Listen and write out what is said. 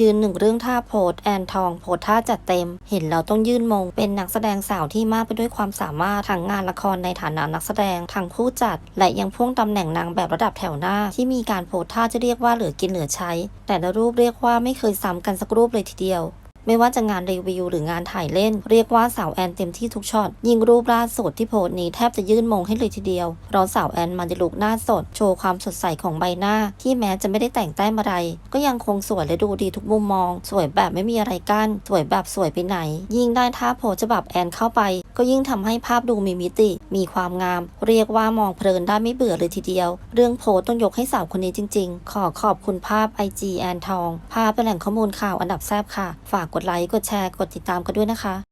ยืนหนึ่งเรื่องท่าโพสแอนทองโพสท่าจัดเต็ม เห็นเราต้องยื่นมง เป็นนักแสดงสาวที่มากไปด้วยความสามารถทั้งงานละครในฐานะนักแสดงทั้งผู้จัด และยังพ่วงตำแหน่งนางแบบระดับแถวหน้า ที่มีการโพสท่าจะเรียกว่าเหลือกินเหลือใช้ แต่ละรูปเรียกว่าไม่เคยซ้ำกันสักรูปเลยทีเดียว ไม่ว่าจะงานรีวิวหรืองานถ่ายเล่น เรียกว่าสาวแอนเต็มที่ทุกช็อต ยิงรูปล่าสุดที่โพสต์นี้แทบจะยื่นมงให้เลยทีเดียวเพราะสาวแอนมาในลุกหน้าสด โชว์ความสดใสของใบหน้า ที่แม้จะไม่ได้แต่งแต้มอะไร ก็ยังคงสวยและดูดีทุกมุมมอง สวยแบบไม่มีอะไรกั้นสวยแบบสวยไปไหน ยิ่งได้ท่าโพสฉบับแอนเข้าไป ก็ยิ่งทำให้ภาพดูมีมิติ มีความงาม เรียกว่ามองเพลินได้ไม่เบื่อเลยทีเดียว เรื่องโพสต้องยกให้สาวคนนี้จริง ๆ ขอขอบคุณภาพ IG แอนทองภาพเป็นแหล่งข้อมูลข่าวอันดับแซบค่ะฝากกดไลค์ กดแชร์ กดติดตามกันด้วยนะคะ